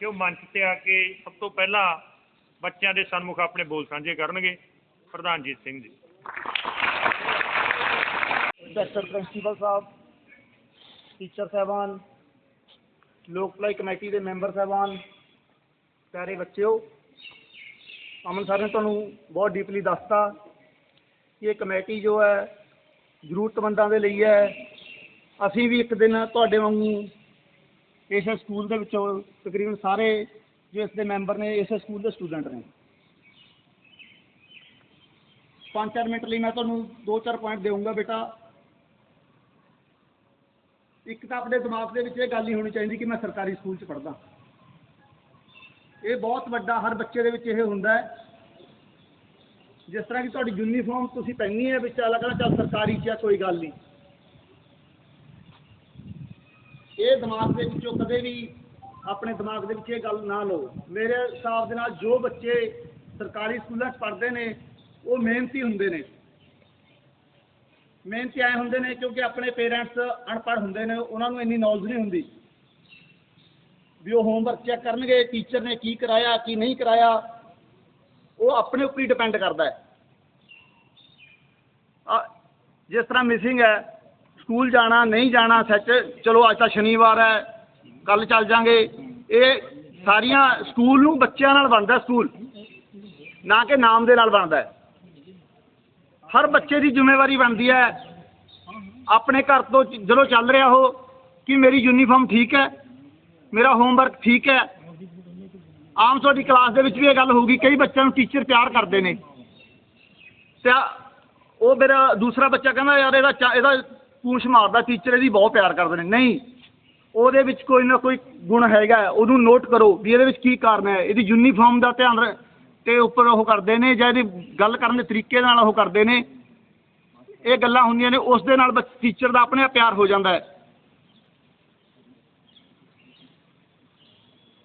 ਕਿ ਉਹ ਮੰਚ ਤੇ ਆ ਕੇ ਸਭ ਤੋਂ ਪਹਿਲਾਂ ਬੱਚਿਆਂ ਦੇ ਸਨਮੁਖ ਆਪਣੇ ਬੋਲ ਸਾਂਝੇ ਕਰਨਗੇ ਪ੍ਰਧਾਨਜੀਤ ਸਿੰਘ ਜੀ। ਡਾਕਟਰ ਪ੍ਰਿੰਸੀਪਲ ਸਾਹਿਬ ਟੀਚਰ ਸਾਹਿਬਾਨ ਲੋਕ ਭਲਾਈ ਕਮੇਟੀ ਦੇ ਮੈਂਬਰ ਸਾਹਿਬਾਨ, ਪਿਆਰੇ ਬੱਚਿਓ, ਅਮਨ ਸਰ ਨੇ ਤੁਹਾਨੂੰ ਬਹੁਤ ਡੀਪਲੀ ਦੱਸਤਾ ਕਿ ਇਹ ਕਮੇਟੀ ਜੋ ਹੈ, ਜ਼ਰੂਰਤਮੰਦਾਂ ਦੇ ਲਈ ਹੈ। ਅਸੀਂ ਵੀ ਇੱਕ ਦਿਨ ਤੁਹਾਡੇ ਵਾਂਗੂ ਇਸ ਸਕੂਲ ਦੇ ਵਿੱਚੋਂ ਤਕਰੀਬਨ ਸਾਰੇ ਜੋ ਇਸ ਦੇ ਮੈਂਬਰ ਨੇ, ਇਸ ਸਕੂਲ ਦੇ ਸਟੂਡੈਂਟ ਨੇ। ਪੰਜ ਚਾਰ ਮਿੰਟ ਲਈ ਮੈਂ ਤੁਹਾਨੂੰ ਦੋ ਚਾਰ ਪੁਆਇੰਟ ਦੇਵਾਂਗਾ ਬੇਟਾ। ਇੱਕ ਤਾਂ ਆਪਣੇ ਦਿਮਾਗ ਦੇ ਵਿੱਚ ਇਹ ਗੱਲ ਨਹੀਂ ਹੋਣੀ ਚਾਹੀਦੀ ਕਿ ਮੈਂ ਸਰਕਾਰੀ ਸਕੂਲ 'ਚ ਪੜ੍ਹਦਾ। ਇਹ ਬਹੁਤ ਵੱਡਾ ਹਰ ਬੱਚੇ ਦੇ ਵਿੱਚ ਇਹ ਹੁੰਦਾ ਹੈ। ਜਿਸ ਤਰ੍ਹਾਂ ਕਿ ਤੁਹਾਡੀ ਯੂਨੀਫਾਰਮ ਤੁਸੀਂ ਪਹਿਨੀ ਹੈ ਵਿੱਚ ਅਲੱਗ ਅਲੱਗ ਚੱਲ ਸਰਕਾਰੀ 'ਚ ਆ, ਕੋਈ ਗੱਲ ਨਹੀਂ। ਇਹ ਦਿਮਾਗ ਦੇ ਵਿੱਚੋਂ ਕਦੇ ਵੀ ਆਪਣੇ ਦਿਮਾਗ ਦੇ ਵਿੱਚ ਇਹ ਗੱਲ ਨਾ ਲਓ। ਮੇਰੇ ਹਿਸਾਬ ਦੇ ਨਾਲ ਜੋ ਬੱਚੇ ਸਰਕਾਰੀ ਸਕੂਲਾਂ 'ਚ ਪੜ੍ਹਦੇ ਨੇ, ਉਹ ਮਿਹਨਤੀ ਹੁੰਦੇ ਨੇ। ਮਿਹਨਤੀ ਆਏ ਹੁੰਦੇ ਨੇ ਕਿਉਂਕਿ ਆਪਣੇ ਪੇਰੈਂਟਸ ਅਨਪੜ੍ਹ ਹੁੰਦੇ ਨੇ, ਉਹਨਾਂ ਨੂੰ ਇੰਨੀ ਨੌਲੇਜ ਨਹੀਂ ਹੁੰਦੀ। ਵੀ ਉਹ ਹੋਮਵਰਕ ਚੈੱਕ ਕਰਨਗੇ ਟੀਚਰ ਨੇ ਕੀ ਕਰਾਇਆ, ਕੀ ਨਹੀਂ ਕਰਾਇਆ, ਉਹ ਆਪਣੇ ਉੱਪਰ ਹੀ ਡਿਪੈਂਡ ਕਰਦਾ ਹੈ। ਆ, ਜਿਸ ਤਰ੍ਹਾਂ ਮਿਸਿੰਗ ਹੈ ਸਕੂਲ ਜਾਣਾ, ਨਹੀਂ ਜਾਣਾ, ਸੱਚ, ਚਲੋ ਅੱਜ ਤਾਂ ਸ਼ਨੀਵਾਰ ਹੈ ਕੱਲ ਚੱਲ ਜਾਾਂਗੇ। ਇਹ ਸਾਰੀਆਂ ਸਕੂਲ ਨੂੰ ਬੱਚਿਆਂ ਨਾਲ ਬਣਦਾ ਸਕੂਲ ਨਾ ਕਿ ਨਾਮ ਦੇ ਨਾਲ ਬਣਦਾ ਹਰ ਬੱਚੇ ਦੀ ਜ਼ਿੰਮੇਵਾਰੀ ਬਣਦੀ ਹੈ। ਆਪਣੇ ਘਰ ਤੋਂ ਜਦੋਂ ਚੱਲ ਰਿਹਾ ਉਹ ਕਿ ਮੇਰੀ ਯੂਨੀਫਾਰਮ ਠੀਕ ਹੈ, ਮੇਰਾ ਹੋਮਵਰਕ ਠੀਕ ਹੈ, ਆਮ ਤੁਹਾਡੀ ਕਲਾਸ ਦੇ ਵਿੱਚ ਵੀ ਇਹ ਗੱਲ ਹੋਊਗੀ, ਕਈ ਬੱਚਿਆਂ ਨੂੰ ਟੀਚਰ ਪਿਆਰ ਕਰਦੇ ਨੇ। ਤੇ ਉਹ ਮੇਰਾ ਦੂਸਰਾ ਬੱਚਾ ਕਹਿੰਦਾ, ਯਾਰ ਇਹਦਾ ਚਾ- ਇਹਦਾ ਪੂਛ ਮਾਰਦਾ ਟੀਚਰ ਇਹਦੀ ਬਹੁਤ ਪਿਆਰ ਕਰਦੇ ਨੇ। ਨਹੀਂ, ਉਹਦੇ ਵਿੱਚ ਕੋਈ ਨਾ ਕੋਈ ਗੁਣ ਹੈਗਾ, ਉਹਨੂੰ ਨੋਟ ਕਰੋ ਵੀ ਇਹਦੇ ਵਿੱਚ ਕੀ ਕਾਰਨ ਹੈ। ਇਹਦੀ ਯੂਨੀਫਾਰਮ ਦਾ ਧਿਆਨ ਰ- ਤੇ ਉੱਪਰ ਉਹ ਕਰਦੇ ਨੇ ਜਾਂ ਇਹਦੀ ਗੱਲ ਕਰਨ ਦੇ ਤਰੀਕੇ ਨਾਲ ਉਹ ਕਰਦੇ ਨੇ। ਇਹ ਗੱਲਾਂ ਹੁੰਦੀਆਂ ਨੇ, ਉਸ ਦੇ ਨਾਲ ਟੀਚਰ ਦਾ ਆਪਣੇ ਆਪ ਪਿਆਰ ਹੋ ਜਾਂਦਾ ਹੈ।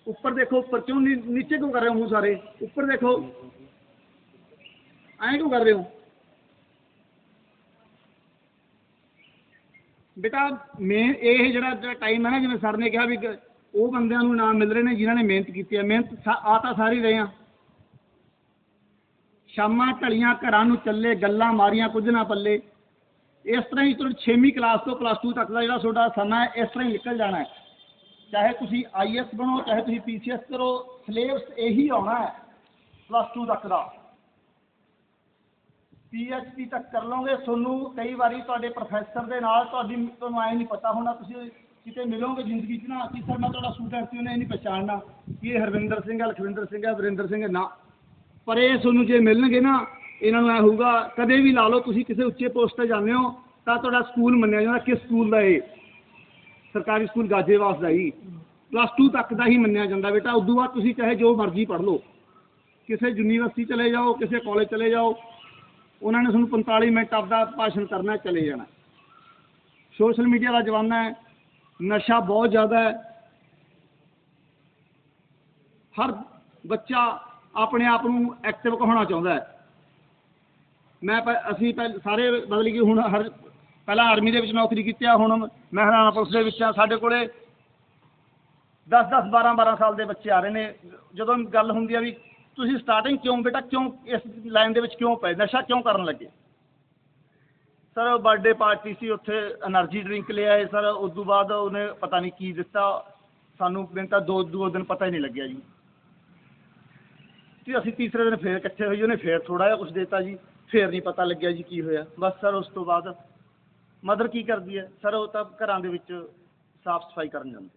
ਉੱਪਰ ਦੇਖੋ, ਉੱਪਰ ਕਿਉਂ ਨੀ- ਨੀਚੇ ਕਿਉਂ ਕਰ ਰਹੇ ਹੋ ਮੂੰਹ ਸਾਰੇ? ਉੱਪਰ ਦੇਖੋ। ਐਂ ਕਿਉਂ ਕਰ ਰਹੇ ਹੋ? ਬੇਟਾ ਮੇਨ ਇਹ ਜਿਹੜਾ ਟਾਈਮ ਹੈ ਨਾ, ਜਿਵੇਂ ਸਰ ਨੇ ਕਿਹਾ ਵੀ ਉਹ ਬੰਦਿਆਂ ਨੂੰ ਨਾਮ ਮਿਲ ਰਹੇ ਨੇ, ਜਿਨ੍ਹਾਂ ਨੇ ਮਿਹਨਤ ਕੀਤੀ ਹੈ। ਮਿਹਨਤ ਸਾ- ਆ ਤਾਂ ਸਾਰੀ ਰਹੇ ਆ। ਸ਼ਾਮਾਂ ਢਲੀਆਂ ਘਰਾਂ ਨੂੰ ਚੱਲੇ, ਗੱਲਾਂ ਮਾਰੀਆਂ ਕੁਝ ਨਾ ਪੱਲੇ। ਇਸ ਤਰ੍ਹਾਂ ਹੀ ਤੁਹਾਡੀ 6ਵੀਂ ਕਲਾਸ ਤੋਂ ਪਲੱਸ 2 ਤੱਕ ਦਾ ਜਿਹੜਾ ਤੁਹਾਡਾ ਸਮਾਂ ਹੈ, ਇਸ ਤਰ੍ਹਾਂ ਹੀ ਨਿਕਲ ਜਾਣਾ ਹੈ। ਚਾਹੇ ਤੁਸੀਂ ਆਈਐਸ ਬਣੋ, ਚਾਹੇ ਤੁਸੀਂ ਪੀਸੀਐਸ ਕਰੋ ਸਿਲੇਬਸ ਇਹੀ ਆਉਣਾ ਹੈ ਪਲੱਸ 2 ਤੱਕ ਦਾ। ਪੀਐਚਡੀ ਤੱਕ ਕਰ ਲਓਗੇ, ਤੁਹਾਨੂੰ ਕਈ ਵਾਰੀ ਤੁਹਾਡੇ ਪ੍ਰੋਫੈਸਰ ਦੇ ਨਾਲ ਤੁਹਾਡੀ ਤੁਹਾਨੂੰ ਐ ਨਹੀਂ ਪਤਾ ਹੋਣਾ, ਤੁਸੀਂ ਕਿਤੇ ਮਿਲੋਗੇ ਜ਼ਿੰਦਗੀ 'ਚ ਨਾ, ਕਿ ਸਰ ਮੈਂ ਤੁਹਾਡਾ ਸਟੂਡੈਂਟ ਸੀ ਉਹਨੇ ਇਹ ਨਹੀਂ ਪਛਾਣਨਾ। ਕਿ ਇਹ ਹਰਵਿੰਦਰ ਸਿੰਘ ਹੈ, ਲਖਵਿੰਦਰ ਸਿੰਘ ਹੈ, ਵਰਿੰਦਰ ਸਿੰਘ ਹੈ, ਨਾ। ਪਰ ਇਹ ਤੁਹਾਨੂੰ ਜੇ ਮਿਲਣਗੇ ਨਾ, ਇਹਨਾਂ ਨੂੰ ਐ ਹੋਊਗਾ, ਕਦੇ ਵੀ ਲਾ ਲਓ, ਤੁਸੀਂ ਕਿਸੇ ਉੱਚੇ ਪੋਸਟ ਤੇ ਜਾਂਦੇ ਹੋ, ਤਾਂ ਤੁਹਾਡਾ ਸਕੂਲ ਮੰਨਿਆ ਜਾਂਦਾ, ਕਿਸ ਸਕੂਲ ਦਾ ਇਹ? ਸਰਕਾਰੀ ਸਕੂਲ ਗਾਜੇਵਾਸ ਦਾ ਹੀ। ਪਲੱਸ 2 ਤੱਕ ਦਾ ਹੀ ਮੰਨਿਆ ਜਾਂਦਾ ਬੇਟਾ, ਉਦੋਂ ਬਾਅਦ ਤੁਸੀਂ ਚਾਹੇ ਜੋ ਮਰਜ਼ੀ ਪੜ੍ਹ ਲਓ। ਕਿਸੇ ਯੂਨੀਵਰਸਿਟੀ ਚਲੇ ਜਾਓ, ਕਿਸੇ ਕਾਲਜ ਚਲੇ ਜਾਓ, ਉਹਨਾਂ ਨੇ ਤੁਹਾਨੂੰ 45 ਮਿੰਟ ਆਪਦਾ ਭਾਸ਼ਣ ਕਰਨਾ ਚਲੇ ਜਾਣਾ ਸੋਸ਼ਲ ਮੀਡੀਆ ਦਾ ਜ਼ਮਾਨਾ ਹੈ, ਨਸ਼ਾ ਬਹੁਤ ਜ਼ਿਆਦਾ ਹੈ। ਹਰ ਬੱਚਾ ਆਪਣੇ ਆਪ ਨੂੰ ਐਕਟਿਵ ਹੋਣਾ ਚਾਹੁੰਦਾ ਹੈ। ਮੈਂ ਅਸੀਂ ਸਾਰੇ ਬਦਲ ਗਏ ਹੁਣ ਹਰ, ਪਹਿਲਾਂ ਆਰਮੀ ਦੇ ਵਿੱਚ ਨੌਕਰੀ ਕੀਤੀ ਆ, ਹੁਣ ਮੈਂ ਹਰਿਆਣਾ ਪੁਲਿਸ ਦੇ ਵਿੱਚ ਆ। ਸਾਡੇ ਕੋਲੇ 10 10 12 12 ਸਾਲ ਦੇ ਬੱਚੇ ਆ ਰਹੇ ਨੇ। ਜਦੋਂ ਗੱਲ ਹੁੰਦੀ ਆ ਵੀ ਤੁਸੀਂ ਸਟਾਰਟਿੰਗ ਕਿਉਂ ਬੇਟਾ, ਕਿਉਂ ਇਸ ਲਾਈਨ ਦੇ ਵਿੱਚ ਕਿਉਂ ਪਏ? ਨਸ਼ਾ ਕਿਉਂ ਕਰਨ ਲੱਗੇ? ਸਰ ਬਰਥਡੇ ਪਾਰਟੀ ਸੀ, ਉੱਥੇ એનર્ਜੀ ਡਰਿੰਕ ਲੈ ਆਏ। ਸਰ, ਉਸ ਤੋਂ ਬਾਅਦ ਉਹਨੇ ਪਤਾ ਨਹੀਂ ਕੀ ਦਿੱਤਾ। ਸਾਨੂੰ ਦਿਨ ਤਾਂ ਦੋ ਦੋ ਦਿਨ ਪਤਾ ਹੀ ਨਹੀਂ ਲੱਗਿਆ ਜੀ। ਤੇ ਅਸੀਂ ਤੀਸਰੇ ਦਿਨ ਫੇਰ ਇਕੱਠੇ ਹੋਏ ਉਹਨੇ ਫੇਰ ਥੋੜਾ ਜਿਹਾ ਕੁਝ ਦਿੱਤਾ ਜੀ, ਫੇਰ ਨਹੀਂ ਪਤਾ ਲੱਗਿਆ ਜੀ ਕੀ ਹੋਇਆ। ਬਸ ਸਰ, ਉਸ ਤੋਂ ਬਾਅਦ ਮਦਰ ਕੀ ਕਰਦੀ ਹੈ? ਸਰ, ਉਹ ਤਾਂ ਘਰਾਂ ਦੇ ਵਿੱਚ ਸਾਫ਼ ਸਫ਼ਾਈ ਕਰਨ ਜਾਂਦੇ।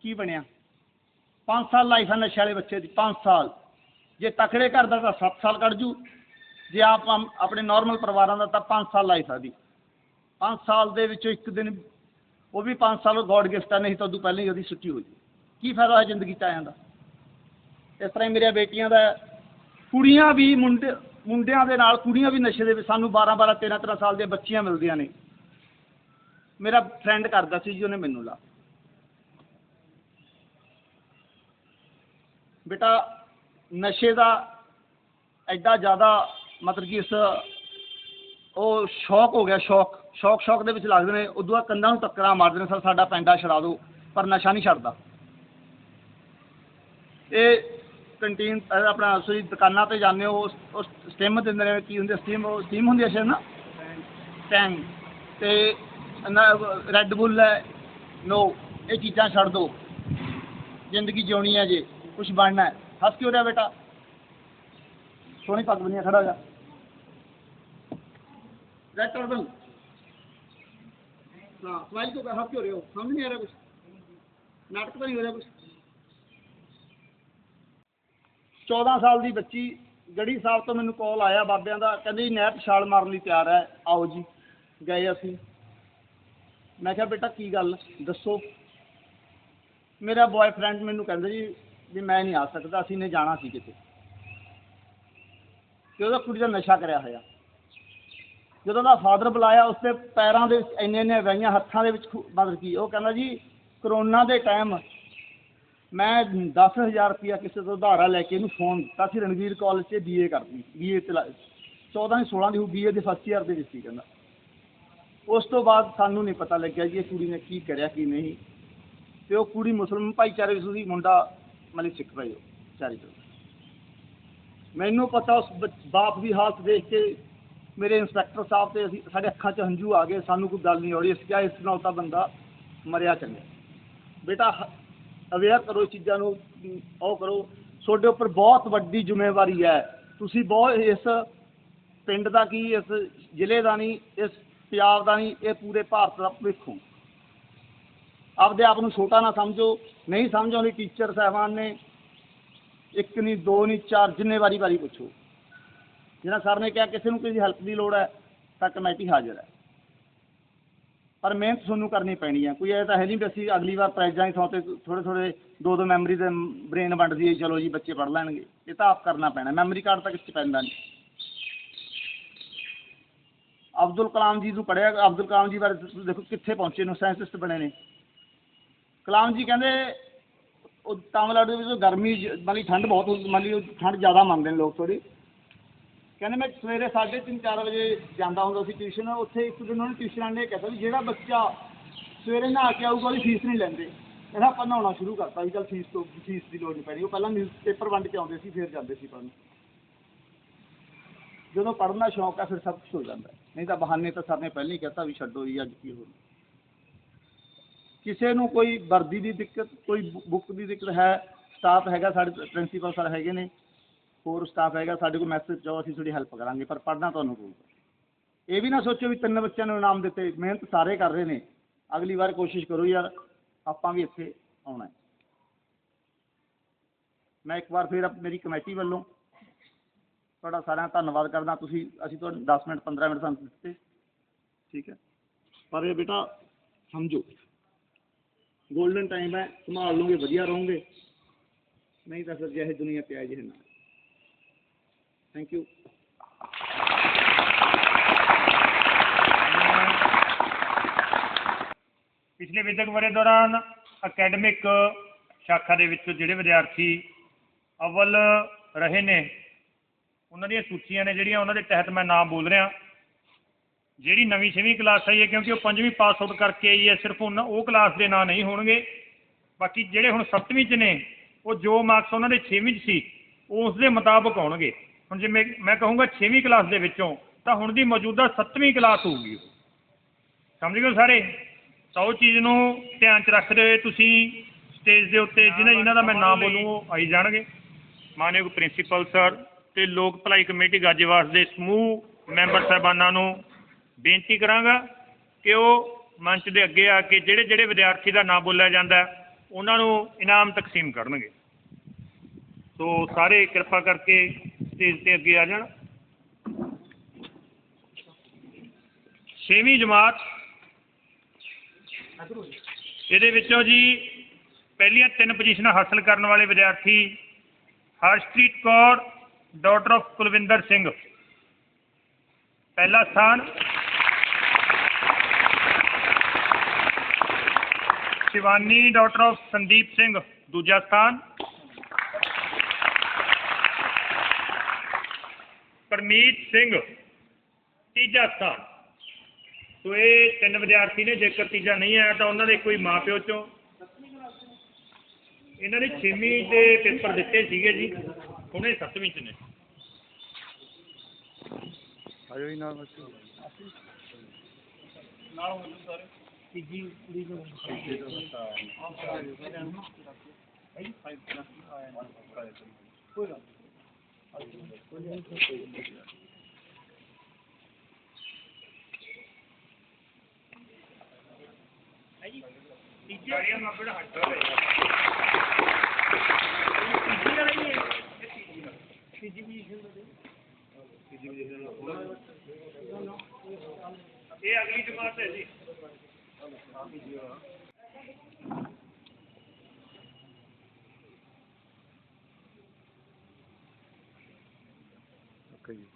ਕੀ ਬਣਿਆ? 5 ਸਾਲ ਲਾਈਫ ਹੈ ਨਸ਼ੇ ਵਾਲੇ ਬੱਚੇ ਦੀ 5 ਸਾਲ। ਜੇ ਤਕੜੇ ਘਰ ਦਾ ਤਾਂ 7 ਸਾਲ ਕੱਢ ਜੂ। ਜੇ ਆਪ ਆਪਣੇ ਨਾਰਮਲ ਪਰਿਵਾਰਾਂ ਦਾ ਤਾਂ 5 ਸਾਲ ਲਾਈਫ ਆ ਦੀ 5 ਸਾਲ ਦੇ ਵਿੱਚੋਂ ਇੱਕ ਦਿਨ, ਉਹ ਵੀ 5 ਸਾਲ ਗੋਡ ਗਿਫਟ ਆ ਨਹੀਂ ਤਾਂ ਉਦੋਂ ਪਹਿਲਾਂ ਹੀ ਉਹਦੀ ਛੁੱਟੀ ਹੋ ਜੀ। ਕੀ ਫਾਇਦਾ ਹੋਇਆ ਜ਼ਿੰਦਗੀ 'ਚ ਆਇਆਂ ਦਾ? ਇਸ ਤਰ੍ਹਾਂ ਹੀ ਮੇਰੀਆਂ ਬੇਟੀਆਂ ਦਾ ਕੁੜੀਆਂ ਵੀ ਮੁੰਡੇ, ਮੁੰਡਿਆਂ ਦੇ ਨਾਲ ਕੁੜੀਆਂ ਵੀ ਨਸ਼ੇ ਦੇ ਵਿੱਚ ਸਾਨੂੰ 12 12 13 13 ਸਾਲ ਦੀਆਂ ਬੱਚੀਆਂ ਮਿਲਦੀਆਂ ਨੇ। ਮੇਰਾ ਫਰੈਂਡ ਕਰਦਾ ਸੀ ਜੀ, ਉਹਨੇ ਮੈਨੂੰ ਲਾ। ਬੇਟਾ, ਨਸ਼ੇ ਦਾ ਐਡਾ ਜ਼ਿਆਦਾ ਮਤਲਬ ਕਿ ਇਸ, ਉਹ ਸ਼ੌਕ ਹੋ ਗਿਆ, ਸ਼ੌਕ। ਸ਼ੌਕ ਸ਼ੌਕ ਦੇ ਵਿੱਚ ਲੱਗਦੇ ਨੇ। ਉਦੋਂ ਬਾਅਦ ਕੰਧਾਂ ਨੂੰ ਟੱਕਰਾਂ ਮਾਰਦੇ ਨੇ, ਸਰ, ਸਾਡਾ ਪੈਂਡਾ ਛੜਾ ਦਿਓ। ਪਰ ਨਸ਼ਾ ਨਹੀਂ ਛੱਡਦਾ। ਇਹ ਕੰਟੀਨ ਆਪਣਾ ਤੁਸੀਂ ਦੁਕਾਨਾਂ ਤੇ ਜਾਂਦੇ ਹੋ, ਉਸ- ਸਟਿਮ ਦਿੰਦੇ ਨੇ, ਕੀ ਹੁੰਦੀ ਸਟੀਮ ਸਟੀਮ ਹੁੰਦੀ ਹੈ ਸ਼ਾਇਦ ਨਾ? ਟੈਂਗ ਤੇ ਰੈੱਡ ਬੁੱਲ ਹੈ ਨੋ ਇਹ ਚੀਜ਼ਾਂ ਛੱਡ ਦਿਓ ਜ਼ਿੰਦਗੀ ਜਿਉਣੀ ਹੈ ਜੇ ਕੁਝ ਬਣਨਾ ਹੈ। ਹੱਸ ਕਿਉਂ ਰਿਹਾ ਬੇਟਾ? ਸੋਹਣੀ ਪੱਗ ਬੰਨਿਆ ਖੜਾ ਹੋ ਜਾ ਰੈਡ ਟਰਬਨ ਹਾਂ ਸਮਾਈਲ ਕਿਉਂ ਹੱਸ ਕਿਉਂ ਰਹੇ ਹੋ? ਸਮਝ ਨਹੀਂ ਆ ਰਿਹਾ ਕੁਝ ਨਾਟਕ ਤਾਂ ਨਹੀਂ ਹੋ ਰਿਹਾ ਕੁਝ 14 ਸਾਲ ਦੀ ਬੱਚੀ ਗੜੀ ਸਾਹਿਬ ਤੋਂ ਮੈਨੂੰ ਕਾਲ ਆਇਆ ਬਾਬਿਆਂ ਦਾ, ਕਹਿੰਦੇ ਜੀ ਨਹਿਰ 'ਚ ਛਾਲ ਮਾਰਨ ਲਈ ਤਿਆਰ ਹੈ, ਆਓ ਜੀ। ਗਏ ਅਸੀਂ। ਮੈਂ ਕਿਹਾ, ਬੇਟਾ ਕੀ ਗੱਲ? ਦੱਸੋ। ਮੇਰਾ ਬॉयਫ੍ਰੈਂਡ ਮੈਨੂੰ ਕਹਿੰਦਾ ਜੀ ਵੀ ਮੈਂ ਨਹੀਂ ਆ ਸਕਦਾ, ਅਸੀਂ ਨੇ ਜਾਣਾ ਸੀ ਕਿਤੇ। ਤੇ ਉਹਦਾ ਕੁੜੀ ਦਾ ਨਸ਼ਾ ਕਰਿਆ ਹੋਇਆ। ਜਦੋਂ ਦਾ ਫਾਦਰ ਬੁਲਾਇਆ, ਉਸਦੇ ਪੈਰਾਂ ਦੇ ਵਿੱਚ ਇੰਨੇ ਇੰਨੇ ਵਈਆਂ ਹੱਥਾਂ ਦੇ ਵਿੱਚ ਖੂ- ਮਤਲਬ ਕੀ, ਉਹ ਕਹਿੰਦਾ ਜੀ, ਕਰੋਨਾ ਦੇ ਟਾਈਮ ਮੈਂ 10000 ਰੁਪਇਆ ਕਿਸੇ ਤੋਂ ਉਧਾਰਾ ਲੈ ਕੇ ਇਹਨੂੰ ਫੋਨ ਦਿੱਤਾ ਸੀ, ਰਣਵੀਰ ਕਾਲਜ 'ਚ ਬੀਏ ਕਰਦੀ ਬੀਏ ਤੇ 14 ਦੀ 16 ਦੀ ਹੋ ਬੀਏ ਦੇ ਫਸਟ ਈਅਰ ਦੇ ਵਿੱਚ ਸੀ ਕਹਿੰਦਾ। ਉਸ ਤੋਂ ਬਾਅਦ ਸਾਨੂੰ ਨਹੀਂ ਪਤਾ ਲੱਗਿਆ ਜੀ ਇਹ ਕੁੜੀ ਨੇ ਕੀ ਕਰਿਆ, ਕੀ ਨਹੀਂ। ਤੇ ਉਹ ਕੁੜੀ ਮੁਸਲਮਾਨ ਭਾਈਚਾਰੇ ਵਿੱਚ ਸੀ, ਮੁੰਡਾ ਮਤਲਬ ਸਿੱਖ ਭਾਈ ਉਹ, ਚਾਰੀ ਤੋਂ ਮੈਨੂੰ ਪਤਾ ਉਸ ਬੱਚ- ਬਾਪ ਦੀ ਹਾਲਤ ਦੇਖ ਕੇ ਮੇਰੇ ਇੰਸਪੈਕਟਰ ਸਾਹਿਬ ਤੇ ਅਸੀਂ ਸਾਡੇ ਅੱਖਾਂ 'ਚ ਹੰਝੂ ਆ ਗਏ, ਸਾਨੂੰ ਕੋਈ ਗੱਲ ਨਹੀਂ ਹੋ ਰਹੀ, ਅਸੀਂ ਕਿਹਾ ਇਸ ਨਾਲ ਤਾਂ ਬੰਦਾ ਮਰਿਆ ਚੰਗਾ। ਬੇਟਾ ਅਵੇਅਰ ਕਰੋ ਇਸ ਚੀਜ਼ਾਂ ਨੂੰ ਉਹ ਕਰੋ। ਤੁਹਾਡੇ ਉੱਪਰ ਬਹੁਤ ਵੱਡੀ ਜ਼ਿੰਮੇਵਾਰੀ ਹੈ। ਤੁਸੀਂ ਬਹੁਤ ਇਸ ਪਿੰਡ ਦਾ ਕੀ, ਇਸ ਜ਼ਿਲ੍ਹੇ ਦਾ ਨਹੀਂ, ਇਸ ਪੰਜਾਬ ਦਾ ਨਹੀਂ, ਇਹ ਪੂਰੇ ਭਾਰਤ ਦਾ ਭਵਿੱਖ ਆਪਦੇ ਆਪ ਨੂੰ ਛੋਟਾ ਨਾ ਸਮਝੋ। ਨਹੀਂ ਸਮਝ ਆਉਂਦੀ ਟੀਚਰ ਸਾਹਿਬਾਨ ਨੇ, ਇੱਕ ਨਹੀਂ, ਦੋ ਨਹੀਂ, ਚਾਰ ਜਿੰਨੇ ਵਾਰੀ ਵਾਰੀ ਪੁੱਛੋ। ਜਿਹਨਾਂ ਸਰ ਨੇ ਕਿਹਾ, ਕਿਸੇ ਨੂੰ ਕਿਸੇ ਹੈਲਪ ਦੀ ਲੋੜ ਹੈ, ਤਾਂ ਕਮੇਟੀ ਹਾਜ਼ਰ ਹੈ। ਪਰ ਮਿਹਨਤ ਤੁਹਾਨੂੰ ਕਰਨੀ ਪੈਣੀ ਹੈ ਕੋਈ ਇਹ ਤਾਂ ਹੈ ਨਹੀਂ ਵੀ ਅਸੀਂ ਅਗਲੀ ਵਾਰ ਪ੍ਰਾਈਜ਼ਾਂ ਦੀ ਥਾਂ ਤੇ ਥੋੜ੍ਹੇ ਥੋੜ੍ਹੇ ਦੋ ਦੋ ਮੈਮਰੀ ਦੇ ਬ੍ਰੇਨ ਵੰਡ ਦਈਏ, ਚਲੋ ਜੀ ਬੱਚੇ ਪੜ੍ਹ ਲੈਣਗੇ। ਇਹ ਤਾਂ ਆਪ ਕਰਨਾ ਪੈਣਾ। ਮੈਮਰੀ ਕਾਰਡ ਤਾਂ ਕਿਸੇ 'ਚ ਪੈਂਦਾ ਨਹੀਂ ਅਬਦੁਲ ਕਲਾਮ ਜੀ ਨੂੰ ਪੜ੍ਹਿਆ, ਅਬਦੁਲ ਕਲਾਮ ਜੀ ਬਾਰੇ ਤੁਸੀਂ ਦੇਖੋ ਕਿੱਥੇ ਪਹੁੰਚੇ ਨੇ ਸਾਇੰਟਿਸਟ ਬਣੇ ਨੇ। ਕਲਾਮ ਜੀ ਕਹਿੰਦੇ, ਉਹ ਤਾਮਿਲਨਾਡੂ ਵਿੱਚ ਗਰਮੀ ਜ- ਮਤਲਬ ਕਿ ਠੰਡ ਬਹੁਤ ਹੁੰਦੀ, ਮਤਲਬ ਉਹ ਠੰਡ ਜ਼ਿਆਦਾ ਮੰਨਦੇ ਨੇ ਲੋਕ ਥੋੜ੍ਹੀ। ਕਹਿੰਦੇ ਮੈਂ ਸਵੇਰੇ 3:30 4 ਵਜੇ ਜਾਂਦਾ ਹੁੰਦਾ ਸੀ ਟਿਊਸ਼ਨ, ਉੱਥੇ ਇੱਕ ਦਿਨ ਉਹਨੇ ਟਿਊਸ਼ਨ ਵਾਲੇ ਨੇ ਕਹਿੰਦਾ ਵੀ ਜਿਹੜਾ ਬੱਚਾ ਸਵੇਰੇ ਨਹਾ ਕੇ ਆਊਗਾ, ਉਹਦੀ ਫੀਸ ਨਹੀਂ ਲੈਂਦੇ। ਕਹਿੰਦਾ ਆਪਾਂ ਨਹਾਉਣਾ ਸ਼ੁਰੂ ਕਰਤਾ ਵੀ ਚੱਲ ਫੀਸ ਤੋਂ, ਫੀਸ ਦੀ ਲੋੜ ਨਹੀਂ ਪੈਣੀ। ਉਹ ਪਹਿਲਾਂ ਨਿਊਜ਼ ਵੰਡ ਕੇ ਆਉਂਦੇ ਸੀ, ਫਿਰ ਜਾਂਦੇ ਸੀ ਪੜ੍ਹਨ। ਜਦੋਂ ਪੜ੍ਹਨ ਦਾ ਸ਼ੌਂਕ ਆ, ਫਿਰ ਸਭ ਕੁਝ ਹੋ ਜਾਂਦਾ। ਨਹੀਂ ਤਾਂ ਬਹਾਨੇ ਤਾਂ ਸਰ ਨੇ ਪਹਿਲਾਂ ਹੀ ਕਹਿਤਾ ਵੀ ਛੱਡੋ ਜੀ, ਅੱਜ ਕੀ ਹੋ ਕਿਸੇ ਨੂੰ ਕੋਈ ਵਰਦੀ ਦੀ ਦਿੱਕਤ, ਕੋਈ ਬੁੱਕ ਦੀ ਦਿੱਕਤ ਹੈ ਸਟਾਫ ਹੈਗਾ, ਸਾਡੇ ਪ੍ਰਿੰਸੀਪਲ ਸਰ ਹੈਗੇ ਨੇ ਹੋਰ ਸਟਾਫ ਹੈਗਾ, ਸਾਡੇ ਕੋਲ ਮੈਸੇਜ ਜਾਓ, ਅਸੀਂ ਤੁਹਾਡੀ ਹੈਲਪ ਕਰਾਂਗੇ, ਪਰ ਪੜ੍ਹਨਾ ਤੁਹਾਨੂੰ ਪਊਗਾ। ਇਹ ਵੀ ਨਾ ਸੋਚੋ ਵੀ ਤਿੰਨ ਬੱਚਿਆਂ ਨੂੰ ਇਨਾਮ ਦਿੱਤੇ, ਮਿਹਨਤ ਸਾਰੇ ਕਰ ਰਹੇ ਨੇ। ਅਗਲੀ ਵਾਰ ਕੋਸ਼ਿਸ਼ ਕਰੋ ਯਾਰ, ਆਪਾਂ ਵੀ ਇੱਥੇ ਆਉਣਾ ਹੈ। ਮੈਂ ਇੱਕ ਵਾਰ ਫਿਰ ਆਪ- ਮੇਰੀ ਕਮੇਟੀ ਵੱਲੋਂ ਤੁਹਾਡਾ ਸਾਰਿਆਂ ਦਾ ਧੰਨਵਾਦ ਕਰਦਾ। ਤੁਸੀਂ, ਅਸੀਂ ਤੁਹਾਨੂੰ 10 ਮਿੰਟ 15 ਮਿੰਟ ਸਾਨੂੰ ਦਿੱਤੇ। ਠੀਕ ਹੈ? ਪਰ ਇਹ ਬੇਟਾ, ਸਮਝੋ। ਗੋਲਡਨ ਟਾਈਮ ਹੈ, ਸੰਭਾਲ ਲਓਗੇ, ਵਧੀਆ ਰਹੋਗੇ। ਨਹੀਂ ਤਾਂ ਫਿਰ ਜਿਹੇ ਦੁਨੀਆ ਤੇ ਆਏ ਜਿਹੇ ਨਾ ਥੈਂਕ ਯੂ ਪਿਛਲੇ ਵਿਦਿਅਕ ਵਰੇ ਦੌਰਾਨ ਅਕੈਡਮਿਕ ਸ਼ਾਖਾ ਦੇ ਵਿੱਚ ਜਿਹੜੇ ਵਿਦਿਆਰਥੀ ਅਵਲ ਰਹੇ ਨੇ, ਉਹਨਾਂ ਦੀਆਂ ਸੂਚੀਆਂ ਨੇ ਜਿਹੜੀਆਂ ਉਹਨਾਂ ਦੇ ਤਹਿਤ ਮੈਂ ਨਾਮ ਬੋਲ ਰਿਹਾ। ਜਿਹੜੀ ਨਵੀਂ ਛੇਵੀਂ ਕਲਾਸ ਆਈ ਹੈ, ਕਿਉਂਕਿ ਉਹ ਪੰਜਵੀਂ ਪਾਸ ਆਊਟ ਕਰਕੇ ਆਈ ਹੈ, ਸਿਰਫ ਉਹਨਾਂ, ਉਹ ਕਲਾਸ ਦੇ ਨਾਂ ਨਹੀਂ ਹੋਣਗੇ। ਬਾਕੀ ਜਿਹੜੇ ਹੁਣ ਸੱਤਵੀਂ 'ਚ ਨੇ, ਉਹ ਜੋ ਮਾਰਕਸ ਉਹਨਾਂ ਦੇ ਛੇਵੀਂ 'ਚ ਸੀ, ਉਸ ਦੇ ਮੁਤਾਬਕ ਆਉਣਗੇ। ਹੁਣ ਜਿਵੇਂ ਮੈਂ ਕਹੂੰਗਾ ਛੇਵੀਂ ਕਲਾਸ ਦੇ ਵਿੱਚੋਂ ਤਾਂ ਹੁਣ ਦੀ ਮੌਜੂਦਾ ਸੱਤਵੀਂ ਕਲਾਸ ਹੋਊਗੀ ਸਮਝ ਗਏ ਸਾਰੇ? ਤਾਂ ਉਹ ਚੀਜ਼ ਨੂੰ ਧਿਆਨ 'ਚ ਰੱਖਦੇ ਹੋਏ ਤੁਸੀਂ ਸਟੇਜ ਦੇ ਉੱਤੇ ਜਿਨ੍ਹਾਂ ਜਿਨ੍ਹਾਂ ਦਾ ਮੈਂ ਨਾਮ ਬੋਲੂੰ ਉਹ ਆਈ ਜਾਣਗੇ। ਮਾਨਯੋਗ ਪ੍ਰਿੰਸੀਪਲ ਸਰ ਤੇ ਲੋਕ ਭਲਾਈ ਕਮੇਟੀ ਗਾਜੀਵਾਸ ਦੇ ਸਮੂਹ ਮੈਂਬਰ ਸਾਹਿਬਾਨਾਂ ਨੂੰ ਬੇਨਤੀ ਕਰਾਂਗਾ ਕਿ ਉਹ ਮੰਚ ਦੇ ਅੱਗੇ ਆ ਕੇ ਜਿਹੜੇ ਜਿਹੜੇ ਵਿਦਿਆਰਥੀ ਦਾ ਨਾਮ ਬੋਲਿਆ ਜਾਂਦਾ ਉਹਨਾਂ ਨੂੰ ਇਨਾਮ ਤਕਸੀਮ ਕਰਨਗੇ। ਸੋ ਸਾਰੇ ਕਿਰਪਾ ਕਰਕੇ ਸਟੇਜ ਤੇ ਅੱਗੇ ਆ ਜਾਣ। ਛੇਵੀਂ ਜਮਾਤ। ਇਹਦੇ ਵਿੱਚੋਂ ਜੀ ਪਹਿਲੀਆਂ ਤਿੰਨ ਪੋਜੀਸ਼ਨਾਂ ਹਾਸਲ ਕਰਨ ਵਾਲੇ ਵਿਦਿਆਰਥੀ ਹਰਸ਼ਪ੍ਰੀਤ ਕੌਰ ਡਾਟਰ ਆਫ ਕੁਲਵਿੰਦਰ ਸਿੰਘ। ਪਹਿਲਾ ਸਥਾਨ। Shivani daughter of Sandeep Singh. ਦੂਜਾ ਸਥਾਨ। ਪਰਮੀਤ ਸਿੰਘ ਤੀਜਾ ਸਥਾਨ ਸੋ ਇਹ ਤਿੰਨ ਵਿਦਿਆਰਥੀ ਨੇ ਜੇਕਰ ਤੀਜਾ ਨਹੀਂ ਆਇਆ ਤਾਂ ਉਹਨਾਂ ਦੇ ਕੋਈ ਮਾਪਿਓ ਚੋਂ ਇਹਨਾਂ ਨੇ 6ਵੀਂ ਦੇ ਪੇਪਰ ਦਿੱਤੇ ਸੀਗੇ ਜੀ ਹੁਣ 7ਵੀਂ ਚ ਨੇ ਆਜੋ ਜੀ ਨਾਲ ਬੱਚੇ ਤੀਜਾ ਮਾਪੇ ਦਾ ਹੱਥ ਹੋਵੇ ਇਹ ਅਗਲੀ ਜਮਾਤ ਹੈ ਜੀ ਓਕੇ ਜੀ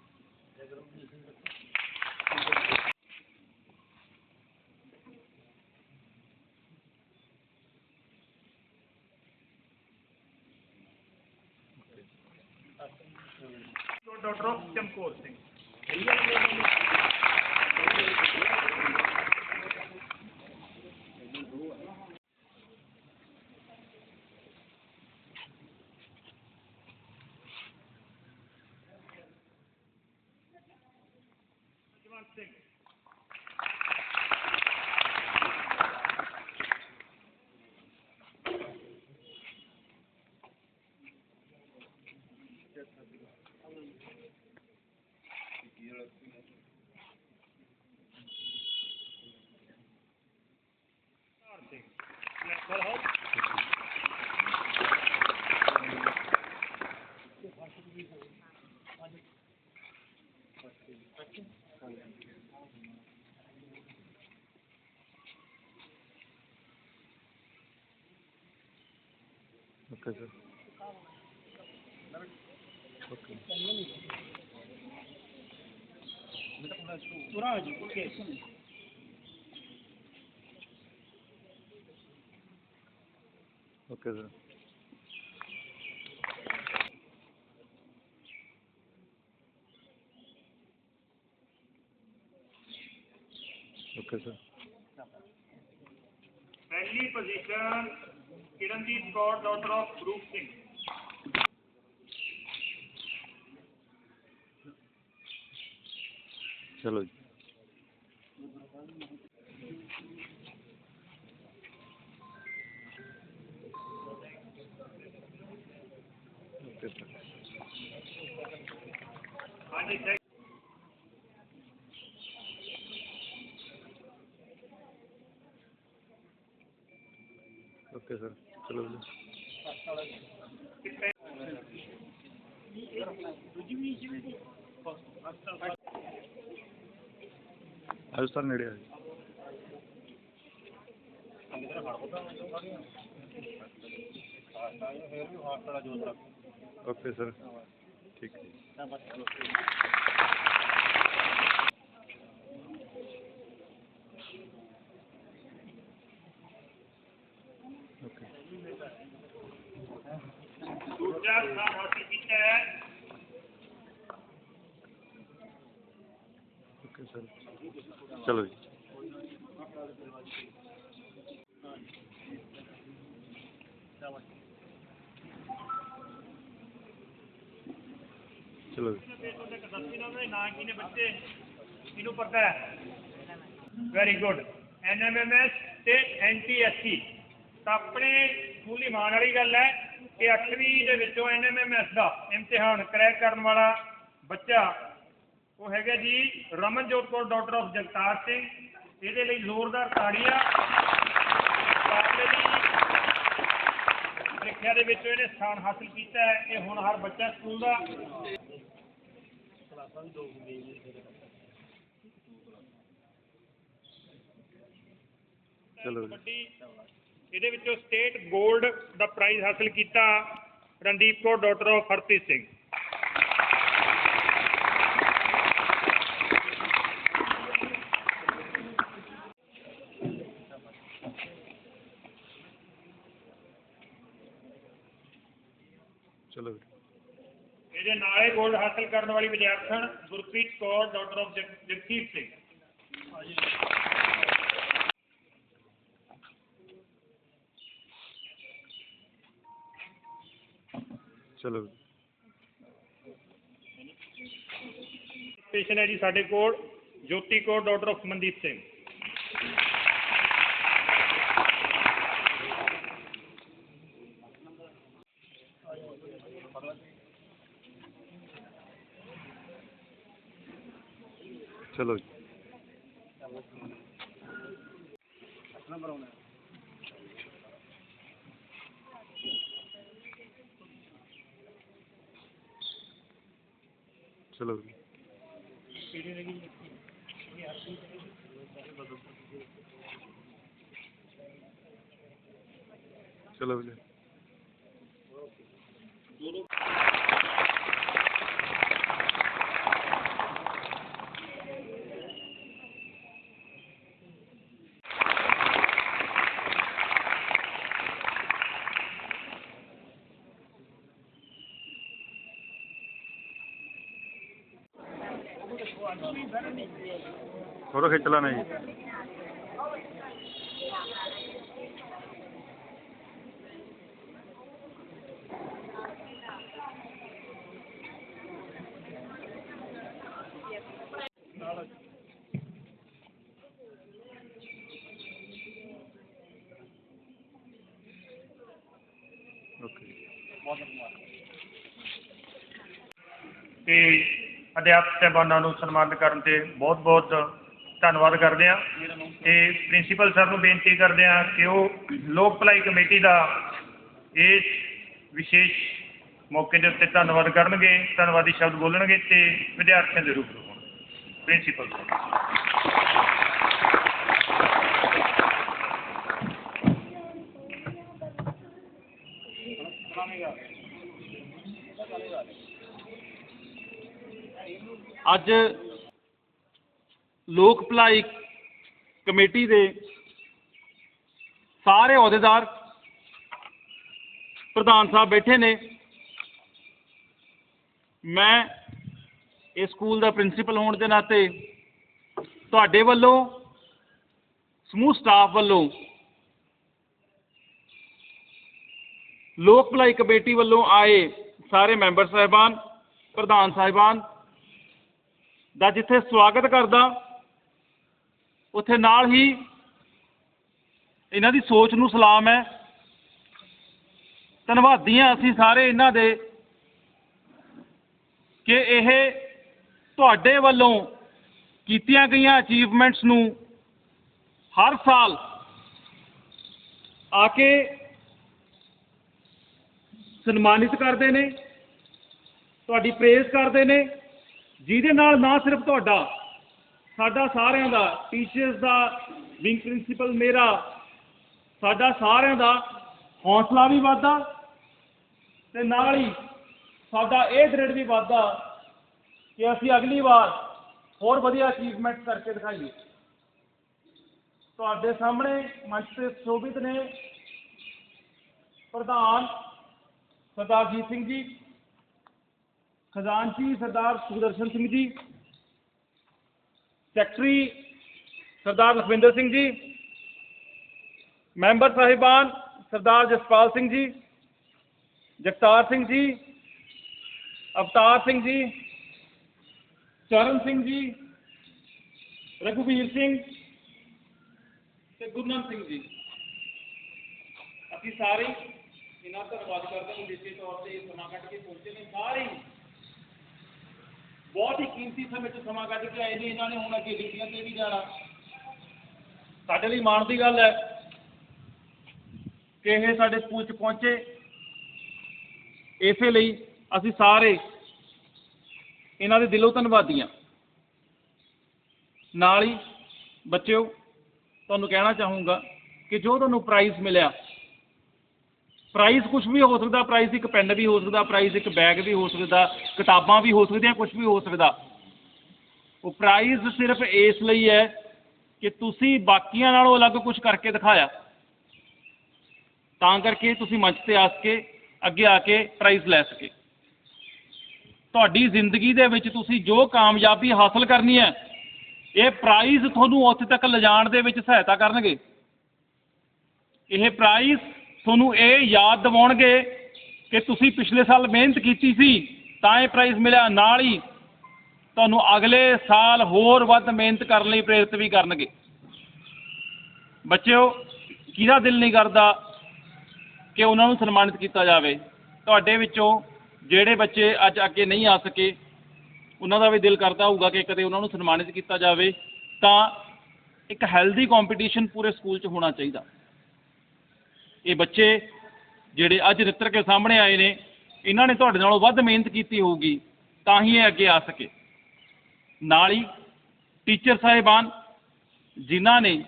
daughter of Chamkaur Singh Jawant Singh Dhar Singh national house okay sir okay okay sir okay sir ਪਹਿਲੀ position Kiranjeet Kaur, daughter of Dhruv Singh. चलो ਆਜੋ ਸਰ ਨੇੜੇ ਆ ਜੀ ਓਕੇ ਸਰ ਠੀਕ ਹੈ ਜੀ। ਓਕੇ ਦੂਜਾ ਸਥਾਨ ਹਾਸਿਲ ਕੀਤਾ ਹੈ ਓਕੇ ਸਰ ਚਲੋ ਜੀ। ਚਲੋ ਜੀ। ਤੇ ਤੁਹਾਡੇ ਕਦਸੀ ਨਾਲ ਦੇ ਨਾਂ ਕੀ ਪਤਾ ਹੈ ਵੈਰੀ ਗੁੱਡ ਐਨਐਮਐਮਐਸ ਤੇ ਐਨਟੀਐਸਸੀ ਤਾਂ ਆਪਣੇ ਸਕੂਲੀ ਮਾਣ ਵਾਲੀ ਗੱਲ ਹੈ ਕਿ 8ਵੀਂ ਦੇ ਵਿੱਚੋਂ ਐਨਐਮਐਮਐਸ ਦਾ ਇਮਤਿਹਾਨ ਕਰੈਕ ਕਰਨ ਵਾਲਾ ਬੱਚਾ ਉਹ ਹੈਗਾ ਜੀ ਰਮਨਜੋਤ ਕੌਰ ਡਾਕਟਰ ਆਫ ਜਗਤਾਰ ਸਿੰਘ। ਇਹਦੇ ਲਈ ਜ਼ੋਰਦਾਰ ਤਾੜੀਆਂ। ਪ੍ਰੀਖਿਆ ਦੇ ਵਿੱਚ ਇਹਨੇ ਸਥਾਨ ਹਾਸਲ ਕੀਤਾ ਹੈ। ਇਹ ਹੁਣ ਹਰ ਬੱਚਾ ਸਕੂਲ ਦਾ। ਚਲੋ ਜੀ। ਕਬੱਡੀ ਇਹਦੇ ਵਿੱਚੋਂ ਸਟੇਟ 골ਡ ਦਾ ਪ੍ਰਾਈਜ਼ ਹਾਸਲ ਕੀਤਾ ਰਣਦੀਪ ਕੌਰ ਡਾਕਟਰ ਆਫ ਹਰਪ੍ਰੀਤ ਸਿੰਘ। ਇਹਦੇ ਨਾਲੇ ਗੋਲਡ ਹਾਸਲ ਕਰਨ ਵਾਲੀ ਵਿਦਿਆਰਥਣ ਗੁਰਪ੍ਰੀਤ ਕੌਰ ਡਾਕਟਰ ਆਫ ਜਗਦੀਪ ਸਿੰਘ ਚਲੋ ਪੇਸ਼ੈਂਟ ਹੈ ਜੀ ਸਾਡੇ ਕੋਲ ਜੋਤੀ ਕੌਰ ਡਾਕਟਰ ਆਫ ਮਨਦੀਪ ਸਿੰਘ ਚਲੋ ਜੀ। ਚਲੋ ਜੀ। ਚਲੋ ਜੀ। ਥੋੜਾ ਖਿੱਚ ਲੈਣਾ ਜੀ। ਓਕੇ ਤੇ ਅਧਿਆਪਕ ਸਾਹਿਬਾਨਾਂ ਨੂੰ ਸਨਮਾਨਿਤ ਕਰਨ ਤੇ ਬਹੁਤ ਬਹੁਤ ਧੰਨਵਾਦ ਕਰਦੇ ਹਾਂ। ਤੇ ਪ੍ਰਿੰਸੀਪਲ ਸਰ ਨੂੰ ਬੇਨਤੀ ਕਰਦੇ ਹਾਂ ਕਿ ਉਹ ਲੋਕ ਭਲਾਈ ਕਮੇਟੀ ਦਾ ਇਸ ਵਿਸ਼ੇਸ਼ ਮੌਕੇ ਦੇ ਉੱਤੇ ਧੰਨਵਾਦ ਕਰਨਗੇ ਧੰਨਵਾਦੀ ਸ਼ਬਦ ਬੋਲਣਗੇ ਤੇ ਵਿਦਿਆਰਥੀਆਂ ਦੇ ਰੂਬਰੂ ਹੋਣ ਪ੍ਰਿੰਸੀਪਲ ਸਰ। ਅੱਜ ਲੋਕ ਭਲਾਈ ਕਮੇਟੀ ਦੇ ਸਾਰੇ ਅਹੁਦੇਦਾਰ ਪ੍ਰਧਾਨ ਸਾਹਿਬ ਬੈਠੇ ਨੇ। ਮੈਂ ਇਸ ਸਕੂਲ ਦਾ ਪ੍ਰਿੰਸੀਪਲ ਹੋਣ ਦੇ ਨਾਤੇ ਤੁਹਾਡੇ ਵੱਲੋਂ, ਸਮੂਹ ਸਟਾਫ ਵੱਲੋਂ, ਲੋਕ ਭਲਾਈ ਕਮੇਟੀ ਵੱਲੋਂ ਆਏ ਸਾਰੇ ਮੈਂਬਰ ਸਾਹਿਬਾਨ, ਪ੍ਰਧਾਨ ਸਾਹਿਬਾਨ ਦਾ ਜਿੱਥੇ ਸਵਾਗਤ ਕਰਦਾ ਉੱਥੇ ਨਾਲ ਹੀ ਇਹਨਾਂ ਦੀ ਸੋਚ ਨੂੰ ਸਲਾਮ ਹੈ। ਧੰਨਵਾਦੀ ਹਾਂ ਅਸੀਂ ਸਾਰੇ ਇਹਨਾਂ ਦੇ ਕਿ ਇਹ ਤੁਹਾਡੇ ਵੱਲੋਂ ਕੀਤੀਆਂ ਗਈਆਂ ਅਚੀਵਮੈਂਟਸ ਨੂੰ ਹਰ ਸਾਲ ਆ ਕੇ ਸਨਮਾਨਿਤ ਕਰਦੇ ਨੇ, ਤੁਹਾਡੀ ਪ੍ਰੇਜ਼ ਕਰਦੇ ਨੇ, ਜਿਹਦੇ ਨਾਲ ਨਾ ਸਿਰਫ ਤੁਹਾਡਾ ਸਾਡਾ ਸਾਰਿਆਂ ਦਾ ਟੀਚਰਸ ਦਾ ਵਿੰਗ ਪ੍ਰਿੰਸੀਪਲ ਮੇਰਾ, ਸਾਡਾ ਸਾਰਿਆਂ ਦਾ ਹੌਸਲਾ ਵੀ ਵੱਧਦਾ ਤੇ ਨਾਲ ਹੀ ਸਾਡਾ ਇਹ ਦ੍ਰਿੜ ਵੀ ਵੱਧਦਾ ਕਿ ਅਸੀਂ ਅਗਲੀ ਵਾਰ ਹੋਰ ਵਧੀਆ ਅਚੀਵਮੈਂਟ ਕਰਕੇ ਦਿਖਾਈਏ। ਤੁਹਾਡੇ ਸਾਹਮਣੇ ਮੰਚ ਤੇ ਸ਼ੋਭਿਤ ਨੇ ਪ੍ਰਧਾਨ ਸਰਦਾਰ ਜੀਤ ਸਿੰਘ ਜੀ, ਖਜ਼ਾਨਚੀ ਸਰਦਾਰ ਸੁਖਦਰਸ਼ਨ ਸਿੰਘ ਜੀ ਸੈਕਟਰੀ ਸਰਦਾਰ ਲਖਵਿੰਦਰ ਸਿੰਘ ਜੀ ਮੈਂਬਰ ਸਾਹਿਬਾਨ ਸਰਦਾਰ ਜਸਪਾਲ ਸਿੰਘ ਜੀ ਜਗਤਾਰ ਸਿੰਘ ਜੀ ਅਵਤਾਰ ਸਿੰਘ ਜੀ ਚਰਨ ਸਿੰਘ ਜੀ ਰਘੁਵੀਰ ਸਿੰਘ ਤੇ ਗੁਰਨਾਮ ਸਿੰਘ ਜੀ ਅਸੀਂ ਸਾਰੇ ਇਹਨਾਂ ਦਾ ਧੰਨਵਾਦ ਕਰਦੇ ਹਾਂ ਨਿੱਜੀ ਤੌਰ ਤੇ ਸਮਾਂ ਕੱਢ ਕੇ ਪਹੁੰਚੇ ਨੇ ਸਾਰੇ ਹੀ ਬਹੁਤ ਹੀ ਕੀਮਤੀ ਸਮੇਂ 'ਚ ਸਮਾਂ ਕੱਢ ਕੇ ਆਏ ਨੇ ਇਹਨਾਂ ਨੇ, ਹੁਣ ਅੱਗੇ ਡਿਊਟੀਆਂ ਤੇ ਵੀ ਜਾਣਾ। ਸਾਡੇ ਲਈ ਮਾਣ ਦੀ ਗੱਲ ਹੈ ਕਿ ਇਹ ਸਾਡੇ ਸਕੂਲ 'ਚ ਪਹੁੰਚੇ। ਇਸੇ ਲਈ ਅਸੀਂ ਸਾਰੇ ਇਹਨਾਂ ਦੇ ਦਿਲੋਂ ਧੰਨਵਾਦੀ ਹਾਂ। ਨਾਲ ਹੀ ਬੱਚਿਓ, ਤੁਹਾਨੂੰ ਕਹਿਣਾ ਚਾਹੂੰਗਾ ਕਿ ਜੋ ਤੁਹਾਨੂੰ ਪ੍ਰਾਈਜ਼ ਮਿਲਿਆ ਪ੍ਰਾਈਜ਼ ਕੁਛ ਵੀ ਹੋ ਸਕਦਾ ਪ੍ਰਾਈਜ਼ ਇੱਕ ਪੈੱਨ ਵੀ ਹੋ ਸਕਦਾ ਪ੍ਰਾਈਜ਼ ਇੱਕ ਬੈਗ ਵੀ ਹੋ ਸਕਦਾ, ਕਿਤਾਬਾਂ ਵੀ ਹੋ ਸਕਦੀਆਂ, ਕੁਛ ਵੀ ਹੋ ਸਕਦਾ। ਉਹ ਪ੍ਰਾਈਜ਼ ਸਿਰਫ ਇਸ ਲਈ ਹੈ ਕਿ ਤੁਸੀਂ ਬਾਕੀਆਂ ਨਾਲੋਂ ਅਲੱਗ ਕੁਛ ਕਰਕੇ ਦਿਖਾਇਆ। ਤਾਂ ਕਰਕੇ ਤੁਸੀਂ ਮੰਚ ਤੇ ਆ ਕੇ ਅੱਗੇ ਆ ਕੇ ਪ੍ਰਾਈਜ਼ ਲੈ ਸਕੇ। ਤੁਹਾਡੀ ਜ਼ਿੰਦਗੀ ਦੇ ਵਿੱਚ ਤੁਸੀਂ ਜੋ ਕਾਮਯਾਬੀ ਹਾਸਲ ਕਰਨੀ ਹੈ, ਇਹ ਪ੍ਰਾਈਜ਼ ਤੁਹਾਨੂੰ ਉੱਥੇ ਤੱਕ ਲਿਜਾਣ ਦੇ ਵਿੱਚ ਸਹਾਇਤਾ ਕਰਨਗੇ। ਇਹ ਪ੍ਰਾਈਜ਼ ਤੁਹਾਨੂੰ ਇਹ ਯਾਦ ਦਿਵਾਉਣਗੇ ਕਿ ਤੁਸੀਂ ਪਿਛਲੇ ਸਾਲ ਮਿਹਨਤ ਕੀਤੀ ਸੀ, ਤਾਂ ਇਹ ਪ੍ਰਾਈਜ਼ ਮਿਲਿਆ। ਨਾਲ ਹੀ ਤੁਹਾਨੂੰ ਅਗਲੇ ਸਾਲ ਹੋਰ ਵੱਧ ਮਿਹਨਤ ਕਰਨ ਲਈ ਪ੍ਰੇਰਿਤ ਵੀ ਕਰਨਗੇ। ਬੱਚਿਓ, ਕਿਹਦਾ ਦਿਲ ਨਹੀਂ ਕਰਦਾ ਕਿ ਉਹਨਾਂ ਨੂੰ ਸਨਮਾਨਿਤ ਕੀਤਾ ਜਾਵੇ? ਤੁਹਾਡੇ ਵਿੱਚੋਂ ਜਿਹੜੇ ਬੱਚੇ ਅੱਜ ਅੱਗੇ ਨਹੀਂ ਆ ਸਕੇ, ਉਹਨਾਂ ਦਾ ਵੀ ਦਿਲ ਕਰਦਾ ਹੋਊਗਾ ਕਿ ਕਦੇ ਉਹਨਾਂ ਨੂੰ ਸਨਮਾਨਿਤ ਕੀਤਾ ਜਾਵੇ। ਤਾਂ ਇੱਕ ਹੈਲਦੀ ਕੰਪੀਟੀਸ਼ਨ ਪੂਰੇ ਸਕੂਲ 'ਚ ਹੋਣਾ ਚਾਹੀਦਾ। ਇਹ ਬੱਚੇ ਜਿਹੜੇ ਅੱਜ ਨਿੱਤਰ ਕੇ ਸਾਹਮਣੇ ਆਏ ਨੇ, ਇਹਨਾਂ ਨੇ ਤੁਹਾਡੇ ਨਾਲੋਂ ਵੱਧ ਮਿਹਨਤ ਕੀਤੀ ਹੋਊਗੀ, ਤਾਂ ਹੀ ਇਹ ਅੱਗੇ ਆ ਸਕੇ। ਨਾਲ ਹੀ ਟੀਚਰ ਸਾਹਿਬਾਨ, ਜਿਨ੍ਹਾਂ ਨੇ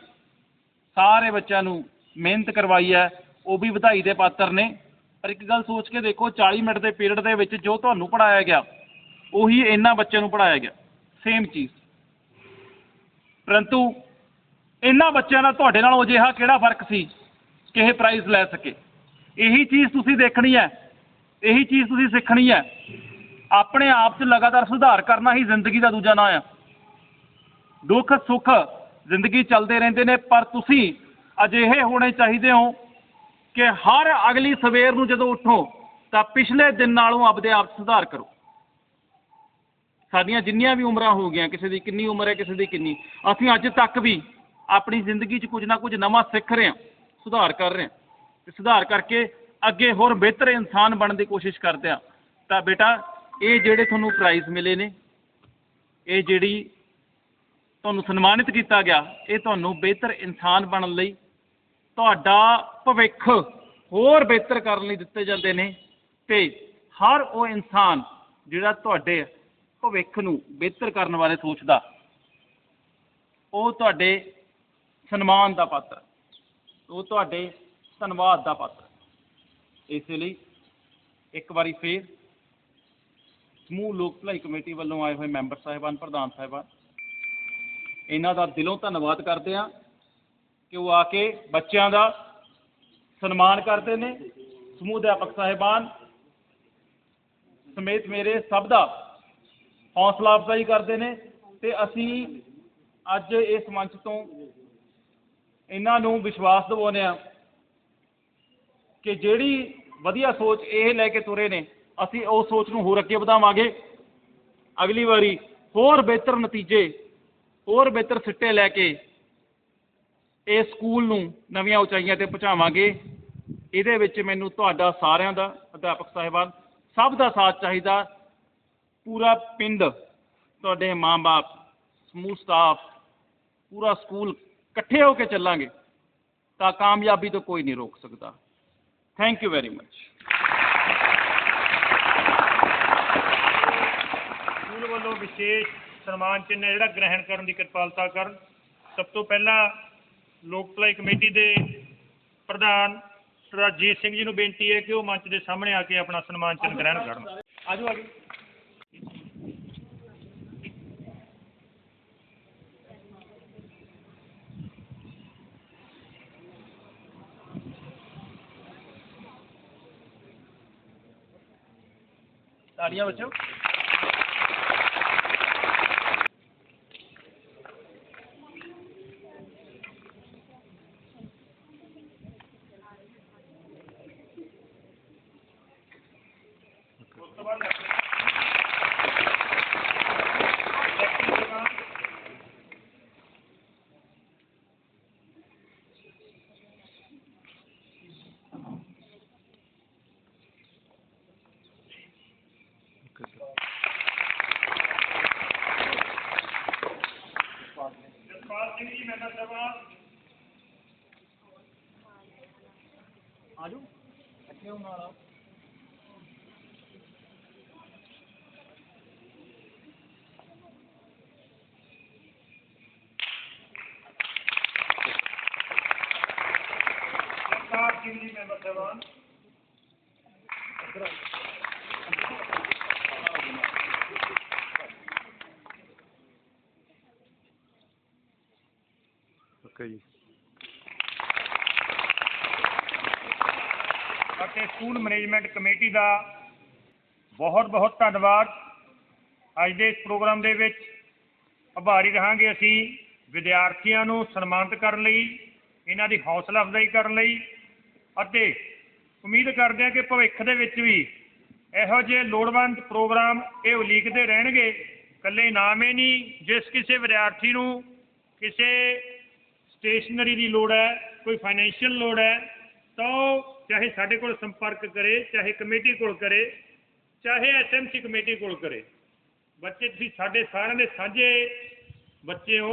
ਸਾਰੇ ਬੱਚਿਆਂ ਨੂੰ ਮਿਹਨਤ ਕਰਵਾਈ ਹੈ, ਉਹ ਵੀ ਵਧਾਈ ਦੇ ਪਾਤਰ ਨੇ। ਪਰ ਇੱਕ ਗੱਲ ਸੋਚ ਕੇ ਦੇਖੋ 40 ਮਿੰਟ ਦੇ ਪੀਰੀਅਡ ਦੇ ਵਿੱਚ ਜੋ ਤੁਹਾਨੂੰ ਪੜਾਇਆ ਗਿਆ, ਉਹੀ ਇਹਨਾਂ ਬੱਚਿਆਂ ਨੂੰ ਪੜਾਇਆ ਗਿਆ। ਸੇਮ ਚੀਜ਼। ਪਰੰਤੂ ਇਹਨਾਂ ਬੱਚਿਆਂ ਦਾ ਤੁਹਾਡੇ ਨਾਲੋਂ ਅਜਿਹਾ ਕਿਹੜਾ ਫ਼ਰਕ ਸੀ? ਕਿਸੇ ਪ੍ਰਾਈਜ਼ ਲੈ ਸਕੇ। ਇਹੀ ਚੀਜ਼ ਤੁਸੀਂ ਦੇਖਣੀ ਹੈ। ਇਹੀ ਚੀਜ਼ ਤੁਸੀਂ ਸਿੱਖਣੀ ਹੈ। ਆਪਣੇ ਆਪ 'ਚ ਲਗਾਤਾਰ ਸੁਧਾਰ ਕਰਨਾ ਹੀ ਜ਼ਿੰਦਗੀ ਦਾ ਦੂਜਾ ਨਾਂ ਆ। ਦੁੱਖ, ਸੁੱਖ ਜ਼ਿੰਦਗੀ ਚੱਲਦੇ ਰਹਿੰਦੇ ਨੇ, ਪਰ ਤੁਸੀਂ ਅਜਿਹੇ ਹੋਣੇ ਚਾਹੀਦੇ ਹੋ ਕਿ ਹਰ ਅਗਲੀ ਸਵੇਰ ਨੂੰ ਜਦੋਂ ਉੱਠੋ, ਤਾਂ ਪਿਛਲੇ ਦਿਨ ਨਾਲੋਂ ਆਪਦੇ ਆਪ 'ਚ ਸੁਧਾਰ ਕਰੋ। ਸਾਡੀਆਂ ਜਿੰਨੀਆਂ ਵੀ ਉਮਰਾਂ ਹੋ ਗਈਆਂ, ਕਿਸੇ ਦੀ ਕਿੰਨੀ ਉਮਰ ਹੈ, ਕਿਸੇ ਦੀ ਕਿੰਨੀ, ਅਸੀਂ ਅੱਜ ਤੱਕ ਵੀ ਆਪਣੀ ਜ਼ਿੰਦਗੀ 'ਚ ਕੁਝ ਨਾ ਕੁਝ ਨਵਾਂ ਸਿੱਖ ਰਹੇ ਹਾਂ। ਸੁਧਾਰ ਕਰ ਰਹੇ ਹਾਂ। ਤੇ ਸੁਧਾਰ ਕਰਕੇ ਅੱਗੇ ਹੋਰ ਬਿਹਤਰ ਇਨਸਾਨ ਬਣਨ ਦੀ ਕੋਸ਼ਿਸ਼ ਕਰਦੇ ਹਾਂ। ਤਾਂ ਬੇਟਾ, ਇਹ ਜਿਹੜੇ ਤੁਹਾਨੂੰ ਪ੍ਰਾਈਜ਼ ਮਿਲੇ ਨੇ, ਇਹ ਜਿਹੜੀ ਤੁਹਾਨੂੰ ਸਨਮਾਨਿਤ ਕੀਤਾ ਗਿਆ, ਇਹ ਤੁਹਾਨੂੰ ਬਿਹਤਰ ਇਨਸਾਨ ਬਣਨ ਲਈ ਤੁਹਾਡਾ ਭਵਿੱਖ ਹੋਰ ਬਿਹਤਰ ਕਰਨ ਲਈ ਦਿੱਤੇ ਜਾਂਦੇ ਨੇ ਤੇ ਹਰ ਉਹ ਇਨਸਾਨ ਜਿਹੜਾ ਤੁਹਾਡੇ ਭਵਿੱਖ ਨੂੰ ਬਿਹਤਰ ਕਰਨ ਬਾਰੇ ਸੋਚਦਾ, ਉਹ ਤੁਹਾਡੇ ਸਨਮਾਨ ਦਾ ਪਾਤਰ ਉਹ ਤੁਹਾਡੇ ਧੰਨਵਾਦ ਦਾ ਪਾਤਰ ਇਸ ਲਈ ਇੱਕ ਵਾਰੀ ਫੇਰ ਸਮੂਹ ਲੋਕ ਭਲਾਈ ਕਮੇਟੀ ਵੱਲੋਂ ਆਏ ਹੋਏ ਮੈਂਬਰ ਸਾਹਿਬਾਨ, ਪ੍ਰਧਾਨ ਸਾਹਿਬਾਨ, ਇਹਨਾਂ ਦਾ ਦਿਲੋਂ ਧੰਨਵਾਦ ਕਰਦੇ ਹਾਂ ਕਿ ਉਹ ਆ ਕੇ ਬੱਚਿਆਂ ਦਾ ਸਨਮਾਨ ਕਰਦੇ ਨੇ, ਸਮੂਹ ਅਧਿਆਪਕ ਸਾਹਿਬਾਨ ਸਮੇਤ ਮੇਰੇ ਸਭ ਦਾ ਹੌਸਲਾ ਅਫਜ਼ਾਈ ਕਰਦੇ ਨੇ ਤੇ ਅਸੀਂ ਅੱਜ ਇਸ ਮੰਚ ਤੋਂ ਇਹਨਾਂ ਨੂੰ ਵਿਸ਼ਵਾਸ ਦਿਵਾਉਂਦੇ ਹਾਂ ਕਿ ਜਿਹੜੀ ਵਧੀਆ ਸੋਚ ਇਹ ਲੈ ਕੇ ਤੁਰੇ ਨੇ, ਅਸੀਂ ਉਸ ਸੋਚ ਨੂੰ ਹੋਰ ਅੱਗੇ ਵਧਾਵਾਂਗੇ। ਅਗਲੀ ਵਾਰੀ ਹੋਰ ਬਿਹਤਰ ਨਤੀਜੇ, ਹੋਰ ਬਿਹਤਰ ਸਿੱਟੇ ਲੈ ਕੇ ਇਹ ਸਕੂਲ ਨੂੰ ਨਵੀਆਂ ਉਚਾਈਆਂ ਤੇ ਪਹੁੰਚਾਵਾਂਗੇ। ਇਹਦੇ ਵਿੱਚ ਮੈਨੂੰ ਤੁਹਾਡਾ ਸਾਰਿਆਂ ਦਾ, ਅਧਿਆਪਕ ਸਾਹਿਬਾਨ, ਸਭ ਦਾ ਸਾਥ ਚਾਹੀਦਾ। ਪੂਰਾ ਪਿੰਡ, ਤੁਹਾਡੇ ਮਾਂ-ਬਾਪ, ਸਮੂਹ ਸਟਾਫ ਪੂਰਾ ਸਕੂਲ ਇਕੱਠੇ ਹੋ ਕੇ ਚੱਲਾਂਗੇ ਤਾਂ ਕਾਮਯਾਬੀ ਤੋਂ ਕੋਈ ਨਹੀਂ ਰੋਕ ਸਕਦਾ। Thank you very much school ਵੱਲੋਂ ਵਿਸ਼ੇਸ਼ ਸਨਮਾਨ ਚਿੰਨ੍ਹ ਜਿਹੜਾ ਗ੍ਰਹਿਣ ਕਰਨ ਦੀ ਕਿਰਪਾਲਤਾ ਕਰਨ। ਸਭ ਤੋਂ ਪਹਿਲਾਂ ਲੋਕ ਭਲਾਈ ਕਮੇਟੀ ਦੇ ਪ੍ਰਧਾਨ ਰਾਜੀਤ ਸਿੰਘ ਜੀ ਨੂੰ ਬੇਨਤੀ ਹੈ ਕਿ ਉਹ ਮੰਚ ਦੇ ਸਾਹਮਣੇ ਆ ਕੇ ਆਪਣਾ ਸਨਮਾਨ ਚਿੰਨ੍ਹ ਗ੍ਰਹਿਣ ਕਰਨ। ਆਜੋ ਆਜੋ। ਤਾੜੀਆਂ ਬੱਚੋ okay sir Jaspal Singh ji member ਸਾਹਿਬਾਨ ਆਜੋ। ਅੱਗੇ ਹੋਣ ਵਾਲਾ ਜਸਪਾਲ ਸਿੰਘ ਜੀ ਮੈਂਬਰ ਸਾਹਿਬਾਨ ਓਕੇ ਜੀ ਅਤੇ ਸਕੂਲ ਮੈਨੇਜਮੈਂਟ ਕਮੇਟੀ ਦਾ ਬਹੁਤ ਬਹੁਤ ਧੰਨਵਾਦ। ਅੱਜ ਦੇ ਇਸ ਪ੍ਰੋਗਰਾਮ ਦੇ ਵਿੱਚ ਆਭਾਰੀ ਰਹਾਂਗੇ ਅਸੀਂ ਵਿਦਿਆਰਥੀਆਂ ਨੂੰ ਸਨਮਾਨਿਤ ਕਰਨ ਲਈ, ਇਹਨਾਂ ਦੀ ਹੌਸਲਾ ਅਫਜ਼ਾਈ ਕਰਨ ਲਈ ਅਤੇ ਉਮੀਦ ਕਰਦੇ ਹਾਂ ਕਿ ਭਵਿੱਖ ਦੇ ਵਿੱਚ ਵੀ ਇਹੋ ਜਿਹੇ ਲੋੜਵੰਦ ਪ੍ਰੋਗਰਾਮ ਇਹ ਉਲੀਕਦੇ ਰਹਿਣਗੇ। ਇਕੱਲੇ ਇਨਾਮ ਹੀ ਨਹੀਂ, ਜਿਸ ਕਿਸੇ ਵਿਦਿਆਰਥੀ ਨੂੰ ਕਿਸੇ ਸਟੇਸ਼ਨਰੀ ਦੀ ਲੋੜ ਹੈ, ਕੋਈ ਫਾਈਨੈਂਸ਼ੀਅਲ ਲੋੜ ਹੈ, ਤਾਂ ਉਹ ਚਾਹੇ ਸਾਡੇ ਕੋਲ ਸੰਪਰਕ ਕਰੇ, ਚਾਹੇ ਕਮੇਟੀ ਕੋਲ ਕਰੇ, ਚਾਹੇ ਐਸਐਮਸੀ ਕਮੇਟੀ ਕੋਲ ਕਰੇ। ਬੱਚੇ, ਤੁਸੀਂ ਸਾਡੇ ਸਾਰਿਆਂ ਦੇ ਸਾਂਝੇ ਬੱਚੇ ਹੋ।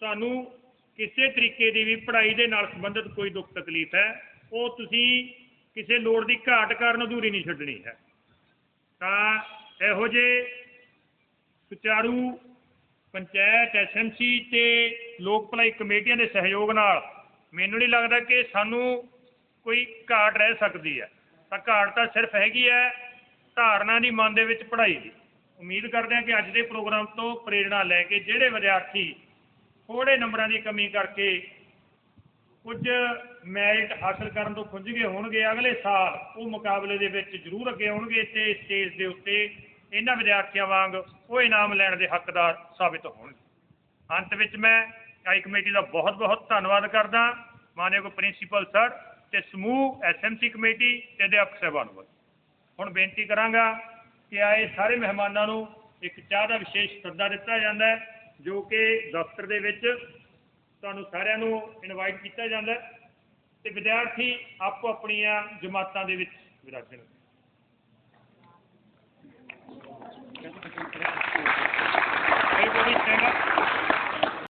ਤੁਹਾਨੂੰ ਕਿਸੇ ਤਰੀਕੇ ਦੀ ਵੀ ਪੜ੍ਹਾਈ ਦੇ ਨਾਲ ਸੰਬੰਧਿਤ ਕੋਈ ਦੁੱਖ ਤਕਲੀਫ ਹੈ, ਉਹ ਤੁਸੀਂ ਕਿਸੇ ਲੋੜ ਦੀ ਘਾਟ ਕਾਰਨ ਅਧੂਰੀ ਨਹੀਂ ਛੱਡਣੀ ਹੈ। ਤਾਂ ਇਹੋ ਜਿਹੇ ਸੁਚਾਰੂ ਪੰਚਾਇਤ ਐਸਐਮਸੀ ਤੇ ਲੋਕ ਭਲਾਈ ਕਮੇਟੀਆਂ ਦੇ ਸਹਿਯੋਗ ਨਾਲ ਮੈਨੂੰ ਨਹੀਂ ਲੱਗਦਾ ਕਿ ਸਾਨੂੰ ਕੋਈ ਘਾਟ ਰਹਿ ਸਕਦੀ ਹੈ। ਤਾਂ ਘਾਟ ਤਾਂ ਸਿਰਫ ਹੈਗੀ ਹੈ ਧਾਰਨਾ ਦੀ ਮਨ ਦੇ ਵਿੱਚ ਪੜ੍ਹਾਈ ਦੀ। ਉਮੀਦ ਕਰਦੇ ਹਾਂ ਕਿ ਅੱਜ ਦੇ ਪ੍ਰੋਗਰਾਮ ਤੋਂ ਪ੍ਰੇਰਣਾ ਲੈ ਕੇ ਜਿਹੜੇ ਵਿਦਿਆਰਥੀ ਥੋੜੇ ਨੰਬਰਾਂ ਦੀ ਕਮੀ ਕਰਕੇ ਕੁਝ ਮੈਰਿਟ ਹਾਸਲ ਕਰਨ ਤੋਂ ਖੁੰਝ ਗਏ ਹੋਣਗੇ। ਅਗਲੇ ਸਾਲ ਉਹ ਮੁਕਾਬਲੇ ਦੇ ਵਿੱਚ ਜ਼ਰੂਰ ਅੱਗੇ ਆਉਣਗੇ ਤੇ ਸਟੇਜ ਦੇ ਉੱਤੇ ਇਹਨਾਂ ਵਿਦਿਆਰਥੀਆਂ ਵਾਂਗ ਉਹ ਇਨਾਮ ਲੈਣ ਦੇ ਹੱਕਦਾਰ ਸਾਬਿਤ ਹੋਣਗੇ। ਅੰਤ ਵਿੱਚ ਮੈਂ ਆਈ ਕਮੇਟੀ ਦਾ ਬਹੁਤ ਬਹੁਤ ਧੰਨਵਾਦ ਕਰਦਾ। ਮਾਨਯੋਗ ਪ੍ਰਿੰਸੀਪਲ ਸਰ ਤੇ ਸਮੂਹ ਐਸਐਮਸੀ ਕਮੇਟੀ ਤੇ ਅਧਿਆਪਕ ਸਾਹਿਬਾਨ ਵੱਲ। ਹੁਣ ਬੇਨਤੀ ਕਰਾਂਗਾ ਕਿ ਆਏ ਸਾਰੇ ਮਹਿਮਾਨਾਂ ਨੂੰ ਇੱਕ ਚਾਹ ਦਾ ਵਿਸ਼ੇਸ਼ ਸੱਦਾ ਦਿੱਤਾ ਜਾਂਦਾ ਹੈ, ਜੋ ਕਿ ਦਫ਼ਤਰ ਦੇ ਵਿੱਚ ਤੁਹਾਨੂੰ ਸਾਰਿਆਂ ਨੂੰ ਇਨਵਾਈਟ ਕੀਤਾ ਜਾਂਦਾ ਹੈ ਤੇ ਵਿਦਿਆਰਥੀ ਆਪੋ ਆਪਣੀਆਂ ਜਮਾਤਾਂ ਦੇ ਵਿੱਚ ਵਿਰਾਜਣ।